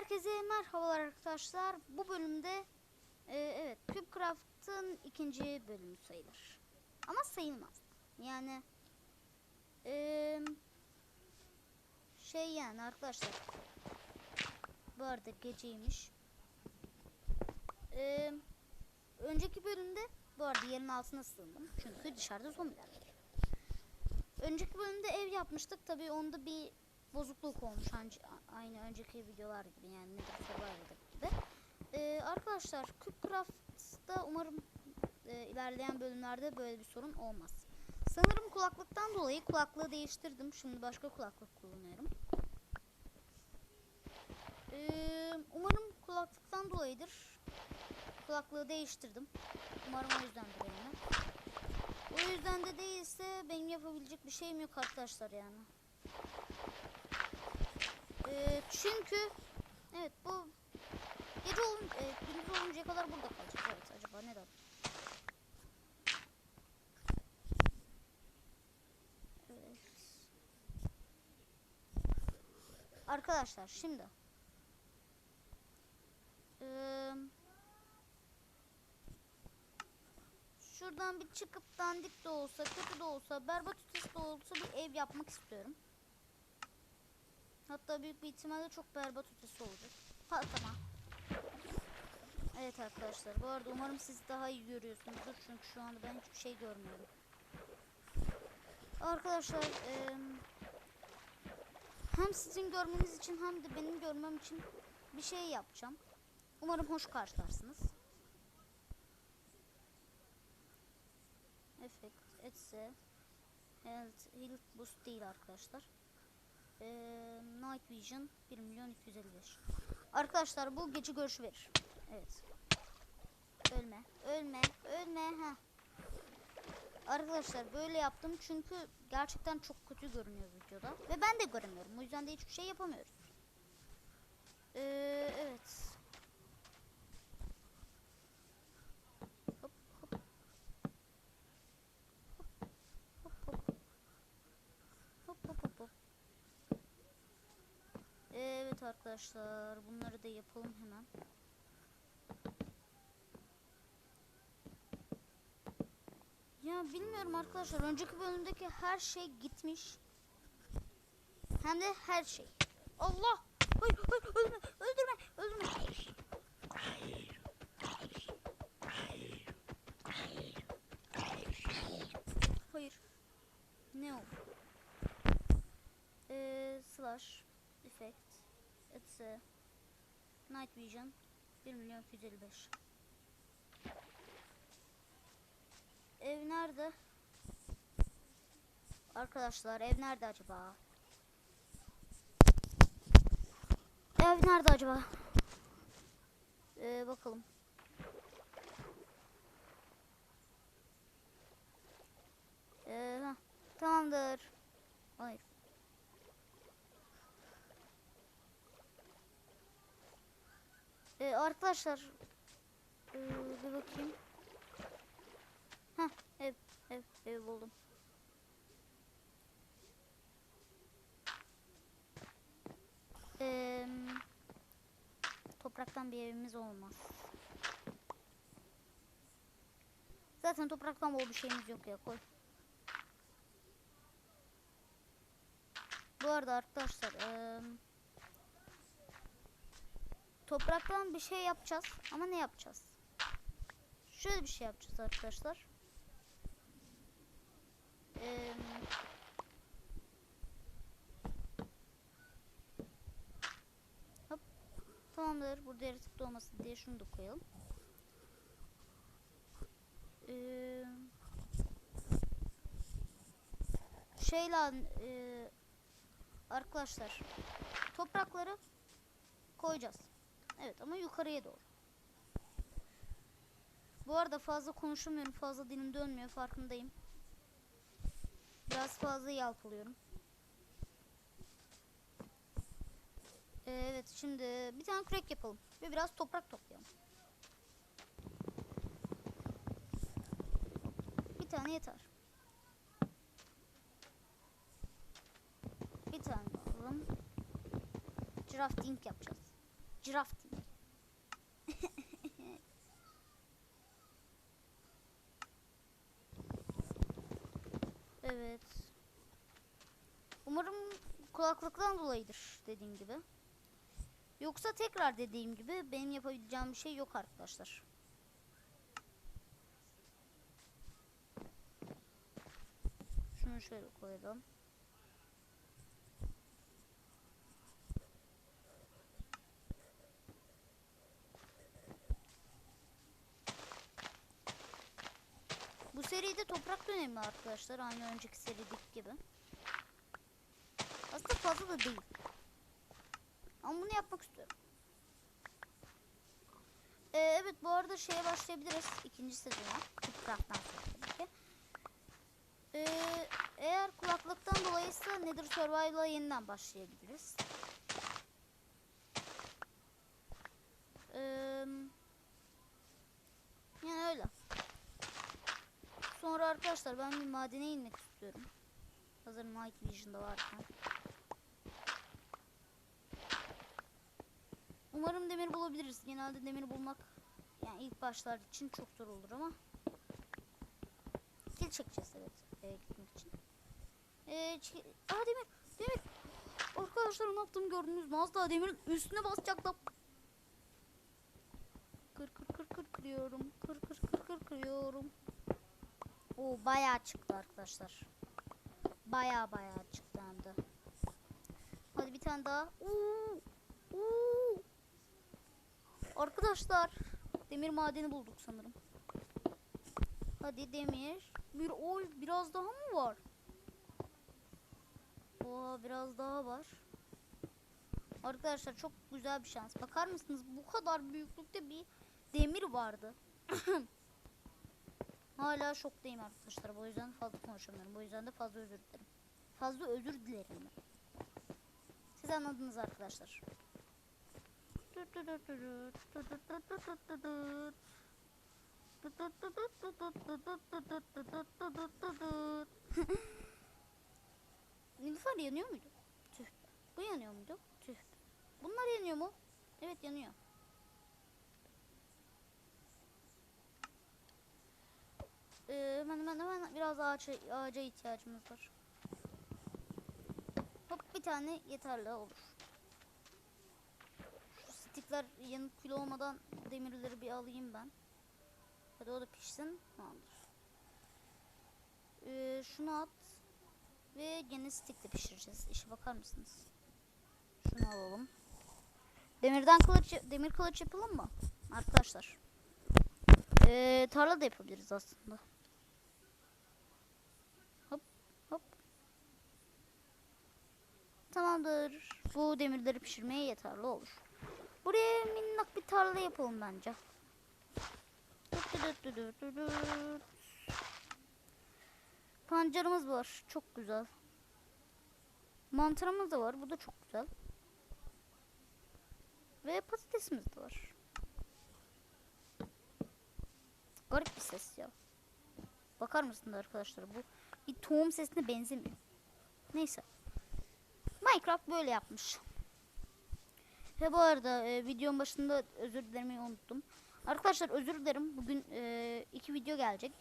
Herkese merhabalar arkadaşlar. Bu bölümde e, evet Cubecraft'ın ikinci bölümü sayılır. Ama sayılmaz. Yani e, şey yani arkadaşlar. Bu arada geceymiş. E, önceki bölümde bu arada yerin altına sığındım. Çünkü dışarıda zombiler. Önceki bölümde ev yapmıştık. Tabii onda bir bozukluk olmuş aynı önceki videolar gibi yani nedir Survivor'daki gibi. Ee, arkadaşlar Cubecraft'ta umarım e, ilerleyen bölümlerde böyle bir sorun olmaz. Sanırım kulaklıktan dolayı kulaklığı değiştirdim. Şimdi başka kulaklık kullanıyorum. Ee, umarım kulaklıktan dolayıdır. Kulaklığı değiştirdim. Umarım o yüzdendir yani. O yüzden de değilse benim yapabilecek bir şeyim yok arkadaşlar yani. Ee, çünkü evet bu gece olun e, gündüz oluncaya kadar burada kalacak. Evet acaba neden? Evet. Arkadaşlar şimdi Eee Şuradan bir çıkıp dandik de olsa, kötü de olsa, berbat ötesi de olsa bir ev yapmak istiyorum. Hatta büyük bir ihtimalle çok berbat ötesi olacak. Ha tamam. Evet arkadaşlar bu arada umarım siz daha iyi görüyorsunuzdur çünkü şu anda ben hiçbir şey görmüyorum. Arkadaşlar eee, hem sizin görmeniz için hem de benim görmem için bir şey yapacağım. Umarım hoş karşılarsınız. Effect, etse, health, health boost değil arkadaşlar. Ee, Night Vision 1 milyon 255. Arkadaşlar bu gece görüşü verir. Evet. Ölme, ölme, ölme. Ha. Arkadaşlar böyle yaptım çünkü gerçekten çok kötü görünüyor videoda ve ben de göremiyorum. O yüzden de hiçbir şey yapamıyoruz. Ee, evet. Hop hop hop hop. Hop hop hop hop. Evet arkadaşlar bunları da yapalım hemen. Ya bilmiyorum arkadaşlar önceki bölümdeki her şey gitmiş. Hem de her şey. Allah! Hayır, hayır, öldürme, öldürme, öldürme. Hayır. Ne o? Ee, slash etse night vision 1 milyon 255 Ev nerede? Arkadaşlar ev nerede acaba? Ev nerede acaba? Ee, bakalım. Ee, heh, tamamdır. Hayır. Ee, arkadaşlar ee, bir bakayım. Heh, ev, ev, ev buldum. Ee, topraktan bir evimiz olmaz. Zaten topraktan bol bir şeyimiz yok ya koy. Bu arada arkadaşlar eee, topraktan bir şey yapacağız ama ne yapacağız? Şöyle bir şey yapacağız arkadaşlar. Eee, hop tamamdır. Burada yaratık doğmasın diye şunu da koyalım. Eee şeyle eee Arkadaşlar toprakları koyacağız. Evet ama yukarıya doğru. Bu arada fazla konuşamıyorum. Fazla dilim dönmüyor farkındayım. Biraz fazla yalpalıyorum. Ee, evet şimdi bir tane kürek yapalım. Ve biraz toprak toplayalım. Bir tane yeter. Bir tane alalım. Crafting yapacağız. Ciraf evet. Umarım kulaklıktan dolayıdır dediğim gibi. Yoksa tekrar dediğim gibi benim yapabileceğim bir şey yok arkadaşlar. Şunu şöyle koyalım. Bu seride toprak da önemli arkadaşlar. Aynı önceki serideki gibi. Aslında fazla da değil. Ama bunu yapmak istiyorum. Ee, evet bu arada şeye başlayabiliriz. ikinci sezona. Topraktan sonra. Ee, eğer kulaklıktan dolayıysa Nether Survival'a yeniden başlayabiliriz. Ee, yani öyle. Arkadaşlar ben bir madene inmek istiyorum. Hazır Night Vision'da varken. Umarım demir bulabiliriz. Genelde demir bulmak yani ilk başlar için çok zor olur ama kil çekeceğiz evet e, gitmek için. E, Aa demir, demir. Arkadaşlar ne yaptım gördünüz mü? Az daha demirin üstüne basacaktım. Kır kır kır kır kırıyorum. Kır kır kır kır kırıyorum. Oo bayağı çıktı arkadaşlar. Bayağı bayağı çıktı. Hadi bir tane daha. Oo, oo. Arkadaşlar demir madeni bulduk sanırım. Hadi demir. Bir oy biraz daha mı var? Oo biraz daha var. Arkadaşlar çok güzel bir şans. Bakar mısınız? Bu kadar büyüklükte bir demir vardı. Hala şoktayım arkadaşlar. Bu yüzden fazla konuşamıyorum. Bu yüzden de fazla özür dilerim. Fazla özür dilerim. Siz anladınız arkadaşlar. Nilüfer yanıyor muydu? Tüh. Bu yanıyor muydu? Tüh. Bunlar yanıyor mu? Evet yanıyor. Ee, hemen hemen hemen biraz ağaça, ağaca ihtiyacımız var. Hop bir tane yeterli olur. Şu stikler yanıp kül olmadan demirleri bir alayım ben. Hadi o da pişsin. Tamamdır. Ee, şunu at. Ve gene stickle pişireceğiz. İşe bakar mısınız? Şunu alalım. Demirden kılıç, demir kılıç yapalım mı? Arkadaşlar. Ee, tarla da yapabiliriz aslında. Hop hop. Tamamdır. Bu demirleri pişirmeye yeterli olur. Buraya minnak bir tarla yapalım bence. Pancarımız var. Çok güzel. Mantarımız da var. Bu da çok güzel. Ve patatesimiz de var. Garip bir ses ya. Bakar mısınız arkadaşlar? Bu bir tohum sesine benzemiyor. Neyse. Minecraft böyle yapmış. Ve bu arada e, videonun başında özür dilemeyi unuttum. Arkadaşlar özür dilerim. Bugün e, iki video gelecek.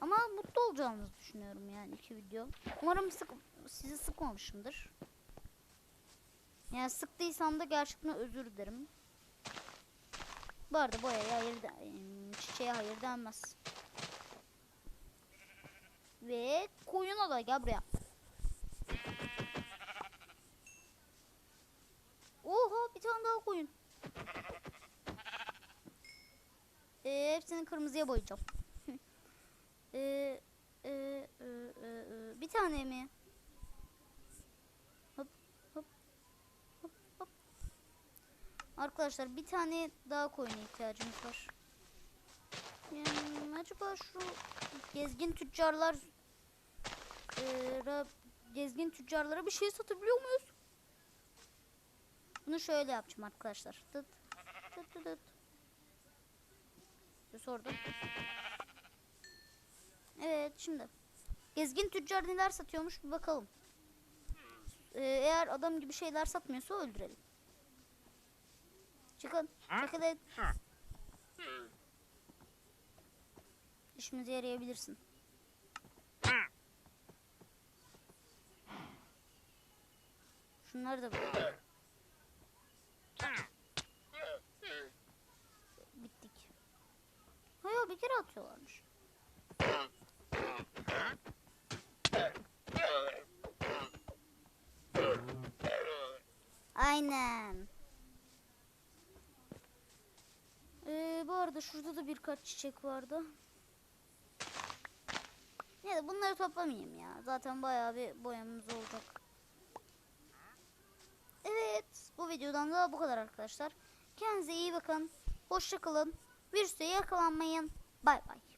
Ama mutlu olacağınızı düşünüyorum yani iki video. Umarım sık, sizi sıkmamışımdır. Yani sıktıysam da gerçekten özür dilerim. Bu arada boyaya hayır de, em, çiçeğe hayır denmez. Ve koyuna da gel buraya. Daha koyun. Ee, hepsini kırmızıya boyayacağım. Ee, e, e, e, e, bir tane mi? Hop hop hop hop. Arkadaşlar bir tane daha koyuna ihtiyacımız var. Yani acaba şu gezgin tüccarlar e, gezgin tüccarlara bir şey satabiliyor muyuz? Bunu şöyle yapacağım arkadaşlar. Tıt tıt tıt tıt. Sordum. Evet şimdi. Gezgin tüccar neler satıyormuş bir bakalım. Ee, eğer adam gibi şeyler satmıyorsa öldürelim. Çıkın. Çekilin. İşimize yarayabilirsin. Şunları da bırak. Atıyorlarmış. Aynen. Ee, bu arada şurada da birkaç çiçek vardı. Ya da bunları toplamayayım ya. Zaten bayağı bir boyamız olacak. Evet. Bu videodan da bu kadar arkadaşlar. Kendinize iyi bakın. Hoşça kalın. Virüse yakalanmayın. Bye bye.